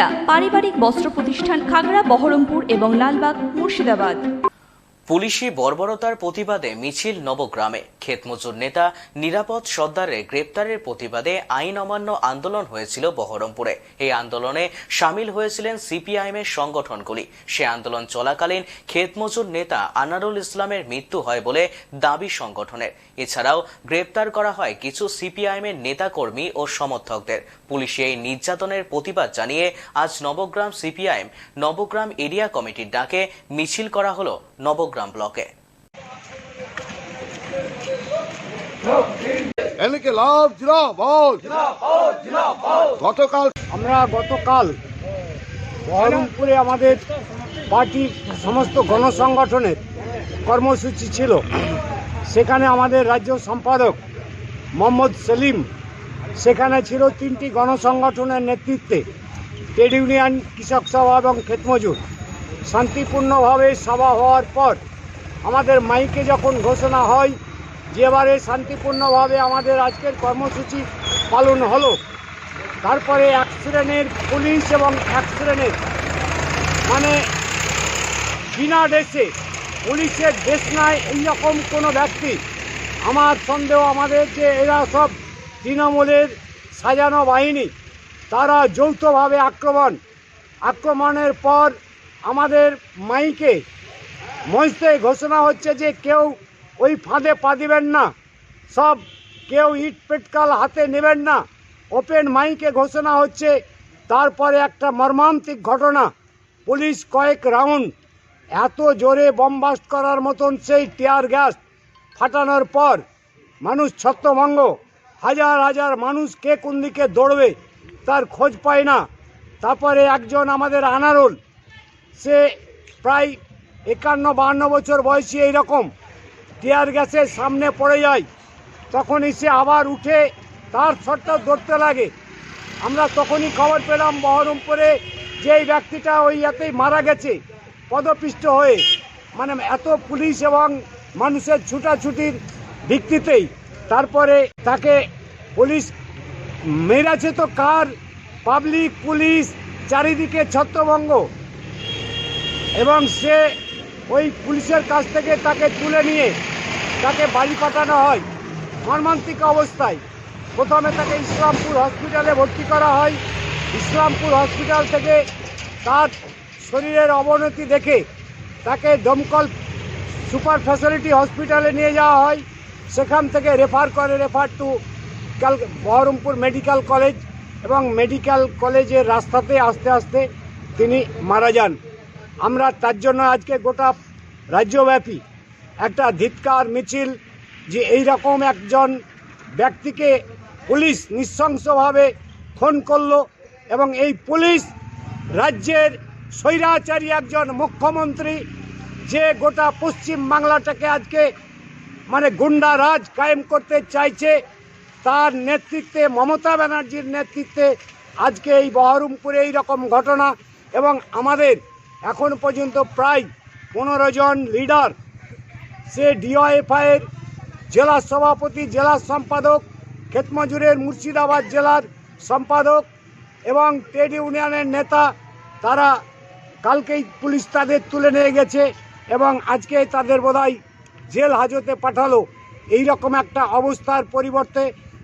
সুনিতা পারিবারিক বস্ত্র প্রতিষ্ঠান খাগড়া বহরমপুর এবং লালবাগ মুর্শিদাবাদ। পুলিশি বর্বরতার প্রতিবাদে মিছিল নবগ্রামে। ক্ষেতমজুর নেতা নিরাপদ সর্দারের গ্রেপ্তারের প্রতিবাদে আইন অমান্য আন্দোলন হয়েছিল বহরমপুরে। এই আন্দোলনে সামিল হয়েছিলেন সিপিআইএম এর সংগঠনগুলি। সে আন্দোলন চলাকালীন ক্ষেতমজুর নেতা আনারুল ইসলামের মৃত্যু হয় বলে দাবি সংগঠনের। এছাড়াও গ্রেপ্তার করা হয় কিছু সিপিআইএম এর নেতাকর্মী ও সমর্থকদের। পুলিশি এই নির্যাতনের প্রতিবাদ জানিয়ে আজ নবগ্রাম সিপিআইএম নবগ্রাম এরিয়া কমিটির ডাকে মিছিল করা হলো নবগ্রাম ব্লকে লাভ জিরাবাদ গতকাল আমরা গতকাল বহরমপুরে আমাদের পার্টির সমস্ত গণসংগঠনের কর্মসূচি ছিল। সেখানে আমাদের রাজ্য সম্পাদক মোহাম্মদ সেলিম সেখানে ছিল তিনটি গণসংগঠনের নেতৃত্বে ট্রেড ইউনিয়ন কৃষক সভা এবং ক্ষেতমজুর। শান্তিপূর্ণভাবে সভা হওয়ার পর আমাদের মাইকে যখন ঘোষণা হয় যে এবারে শান্তিপূর্ণভাবে আমাদের আজকের কর্মসূচি পালন হলো, তারপরে এক শ্রেণির পুলিশ এবং এক শ্রেণির মানে বিনা দেশে পুলিশের দেশ নয় এইরকম কোনো ব্যক্তি। আমার সন্দেহ আমাদের যে এরা সব তৃণমূলের সাজানো বাহিনী, তারা যৌথভাবে আক্রমণ, আক্রমণের পর আমাদের মাইকে মঞ্চে ঘোষণা হচ্ছে যে কেউ ওই ফাঁদে পা দিবেন না। সব কেউ ইট পেটকাল হাতে নেবেন না। ওপেন মাইকে ঘোষণা হচ্ছে, তারপরে একটা মর্মান্তিক ঘটনা। পুলিশ কয়েক রাউন্ড এত জোরে বমবাস্ট করার মতন সেই টিয়ার গ্যাস ফাটানোর পর মানুষ ছত্রভঙ্গ। হাজার হাজার মানুষ কে কোন দিকে দৌড়বে তার খোঁজ পায় না। তারপরে একজন আমাদের আনারুল, সে প্রায় একান্ন, বাহান্ন বছর বয়সী এইরকম টিয়ার গ্যাসের সামনে পড়ে যায়। তখনই সে আবার উঠে তার শটটা ধরতে লাগে। আমরা তখনই খবর পেলাম বহরমপুরে যে এই ব্যক্তিটা ওই ইয়াতেই মারা গেছে, পদপিষ্ট হয়ে। মানে এত পুলিশ এবং মানুষের ছুটাছুটির ভিত্তিতেই। তারপরে তাকে পুলিশ মেরেছে তো কার? পাবলিক পুলিশ, চারিদিকে ছত্রভঙ্গ। এবং সে ওই পুলিশের কাছ থেকে তাকে তুলে নিয়ে তাকে বাড়ি পাঠানো হয়। মর্মান্তিক অবস্থায়। প্রথমে তাকে ইসলামপুর হসপিটালে ভর্তি করা হয়। ইসলামপুর হসপিটাল থেকে তার শরীরের অবনতি দেখে তাকে দমকল সুপার ফ্যাসিলিটি হসপিটালে নিয়ে যাওয়া হয়। সেখান থেকে রেফার করে, রেফার টু ক্যাল, বহরমপুর মেডিকেল কলেজ এবং মেডিকেল কলেজের রাস্তাতে আস্তে আস্তে তিনি মারা যান। আমরা তার জন্য আজকে গোটা রাজ্যব্যাপী একটা ধিৎকার, মিছিল যে এই রকম একজন ব্যক্তিকে পুলিশ নৃশংসভাবে খুন করল এবং এই পুলিশ রাজ্যের স্বৈরাচারী একজন মুখ্যমন্ত্রী যে গোটা পশ্চিম বাংলাটাকে আজকে মানে গুন্ডা রাজ কায়েম করতে চাইছে, তার নেতৃত্বে মমতা ব্যানার্জির নেতৃত্বে আজকে এই বহরমপুরে এই রকম ঘটনা এবং আমাদের এখন পর্যন্ত প্রায় পনেরো জন লিডার, সে ডিওএফআইয়ের জেলা সভাপতি, জেলা সম্পাদক ক্ষেতমজুরের মুর্শিদাবাদ জেলার সম্পাদক এবং ট্রেড ইউনিয়নের নেতা, তারা কালকেই পুলিশ তাদের তুলে নিয়ে গেছে এবং আজকে তাদের বোধহয় জেল হাজতে পাঠালো। এই রকম একটা অবস্থার পরিবর্তে